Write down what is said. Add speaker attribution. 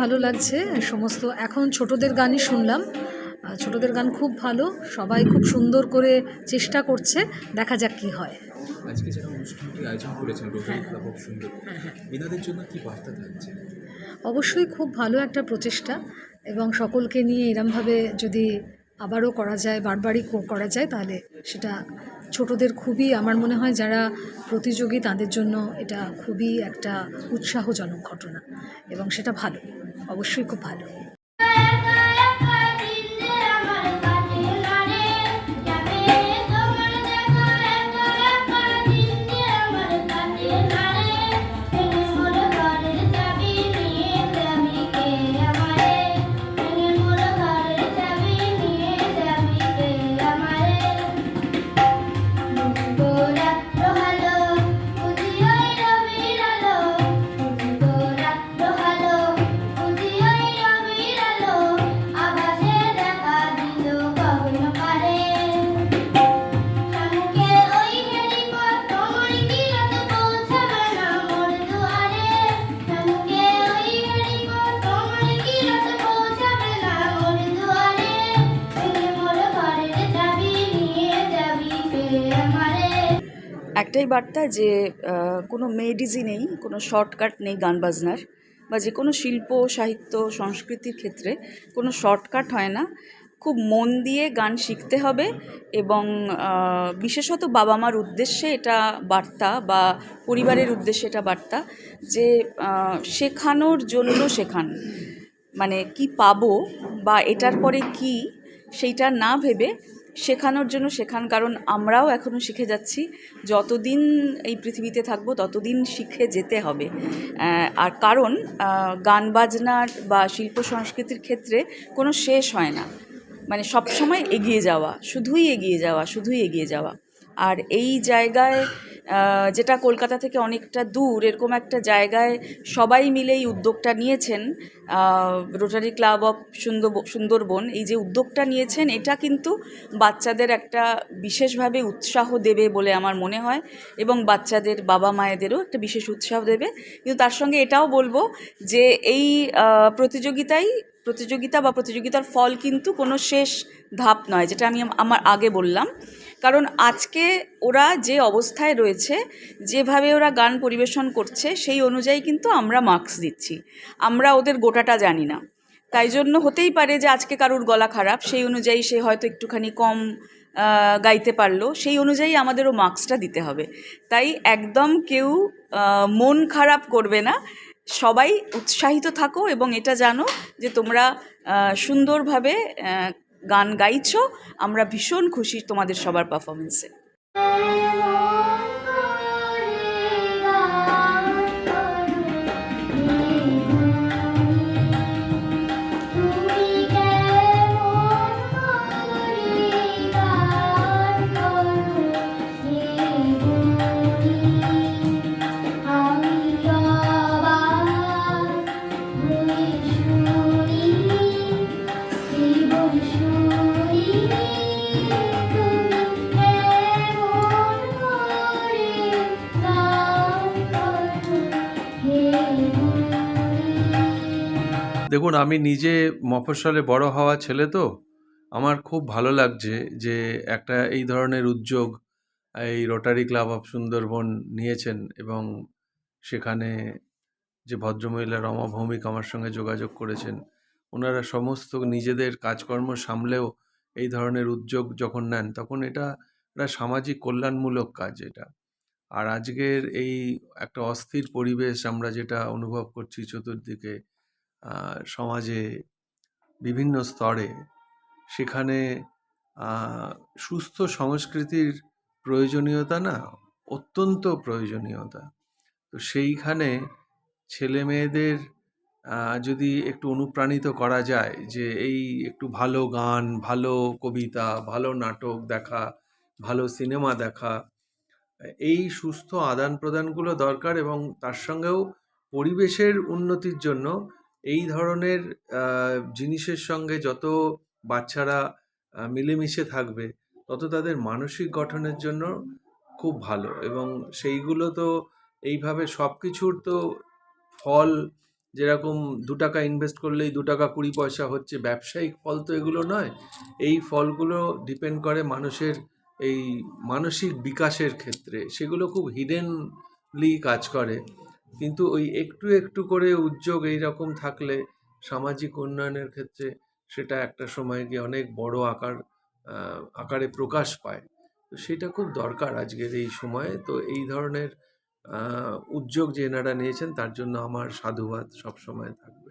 Speaker 1: ভালো লাগছে সমস্ত এখন ছোটদের গানই শুনলাম। ছোটদের গান খুব ভালো সবাই খুব সুন্দর করে চেষ্টা করছে দেখা যাক কি হয়।
Speaker 2: আজকে যারা অনুষ্ঠানটি আয়োজন করেছেন রোটারি সুন্দর এনাদের জন্য কি বার্তা থাকছে?
Speaker 1: অবশ্যই খুব ভালো একটা প্রচেষ্টা এবং সকলকে নিয়ে এরমভাবে যদি আবারও করা যায় বারবারই করা যায় তাহলে সেটা ছোটদের খুবই আমার মনে হয় যারা প্রতিযোগী তাদের জন্য এটা খুবই একটা উৎসাহজনক ঘটনা এবং সেটা ভালো। অবশ্যই খুব ভালো।
Speaker 3: একটাই বার্তা যে কোনো মেডিজি নেই, কোনো শর্টকাট নেই গান বাজনার, বা যে কোনো শিল্প, সাহিত্য, সংস্কৃতির ক্ষেত্রে কোনো শর্টকাট হয় না। খুব মন দিয়ে গান শিখতে হবে এবং বিশেষত বাবা মার উদ্দেশ্যে এটা বার্তা বা পরিবারের উদ্দেশ্যে এটা বার্তা যে শেখানোর জন্য শেখান। মানে কি পাবো বা এটার পরে কি, সেইটা না ভেবে শেখানোর জন্য শেখান, কারণ আমরাও এখনও শিখে যাচ্ছি। যতদিন এই পৃথিবীতে থাকব, ততদিন শিখে যেতে হবে। আর কারণ গান বাজনার বা শিল্প সংস্কৃতির ক্ষেত্রে কোনো শেষ হয় না। মানে সবসময় এগিয়ে যাওয়া, শুধুই এগিয়ে যাওয়া, শুধুই এগিয়ে যাওয়া। আর এই জায়গায় যেটা কলকাতা থেকে অনেকটা দূর, এরকম একটা জায়গায় সবাই মিলে এই উদ্যোগটা নিয়েছেন। রোটারি ক্লাব অফ সুন্দর সুন্দরবন, এই যে উদ্যোগটা নিয়েছেন, এটা কিন্তু বাচ্চাদের একটা বিশেষভাবে উৎসাহ দেবে বলে আমার মনে হয় এবং বাচ্চাদের বাবা মায়েদেরও একটা বিশেষ উৎসাহ দেবে। কিন্তু তার সঙ্গে এটাও বলব যে এই প্রতিযোগিতায় প্রতিযোগিতা বা প্রতিযোগিতার ফল কিন্তু কোনো শেষ ধাপ নয়, যেটা আমি আমার আগে বললাম। কারণ আজকে ওরা যে অবস্থায় রয়েছে, যেভাবে ওরা গান পরিবেশন করছে, সেই অনুযায়ী কিন্তু আমরা মার্কস দিচ্ছি। আমরা ওদের গোটাটা জানি না। তাই জন্য হতেই পারে যে আজকে কারুর গলা খারাপ, সেই অনুযায়ী সে হয়তো একটুখানি কম গাইতে পারল, সেই অনুযায়ী আমাদেরও মার্কসটা দিতে হবে। তাই একদম কেউ মন খারাপ করবে না। সবাই উৎসাহিত থাকো এবং এটা জানো যে তোমরা সুন্দরভাবে গান গাইছো। আমরা ভীষণ খুশি তোমাদের সবার পারফরমেন্সে
Speaker 4: দেখুন, আমি নিজে মফস্বলে বড় হওয়া ছেলে তো। আমার খুব ভালো লাগছে যে একটা এই ধরনের উদ্যোগ এই রোটারি ক্লাব অফ সুন্দরবন নিয়েছেন এবং সেখানে যে ভদ্রমহিলা রমা ভৌমিক আমার সঙ্গে যোগাযোগ করেছেন, ওনারা সমস্ত নিজেদের কাজকর্ম সামলেও এই ধরনের উদ্যোগ যখন নেন, তখন এটা একটা সামাজিক কল্যাণমূলক কাজ এটা। আর আজকের এই একটা অস্থির পরিবেশ আমরা যেটা অনুভব করছি চতুর্দিকে সমাজে বিভিন্ন স্তরে সেখানে সুস্থ সংস্কৃতির প্রয়োজনীয়তা না, অত্যন্ত প্রয়োজনীয়তা। তো সেইখানে ছেলে মেয়েদের যদি একটু অনুপ্রাণিত করা যায় যে এই একটু ভালো গান, ভালো কবিতা, ভালো নাটক দেখা, ভালো সিনেমা দেখা, এই সুস্থ আদান প্রদানগুলো দরকার এবং তার সঙ্গেও পরিবেশের উন্নতির জন্য এই ধরনের জিনিসের সঙ্গে যত বাচ্চারা মিলেমিশে থাকবে, তত তাদের মানসিক গঠনের জন্য খুব ভালো। এবং সেইগুলো তো এইভাবে সব কিছুর তো ফল, যেরকম দু টাকা ইনভেস্ট করলেই দু টাকা কুড়ি পয়সা হচ্ছে, ব্যবসায়িক ফল তো এগুলো নয়। এই ফলগুলো ডিপেন্ড করে মানুষের এই মানসিক বিকাশের ক্ষেত্রে। সেগুলো খুব হিডেনলি কাজ করে। কিন্তু ওই একটু একটু করে উদ্যোগ এই রকম থাকলে সামাজিক উন্নয়নের ক্ষেত্রে সেটা একটা সময় গিয়ে অনেক বড় আকার আকারে প্রকাশ পায়। তো সেটা খুব দরকার আজকের এই সময়ে। তো এই ধরনের উদ্যোগ যে এনারা নিয়েছেন তার জন্য আমার সাধুবাদ সবসময় থাকবে।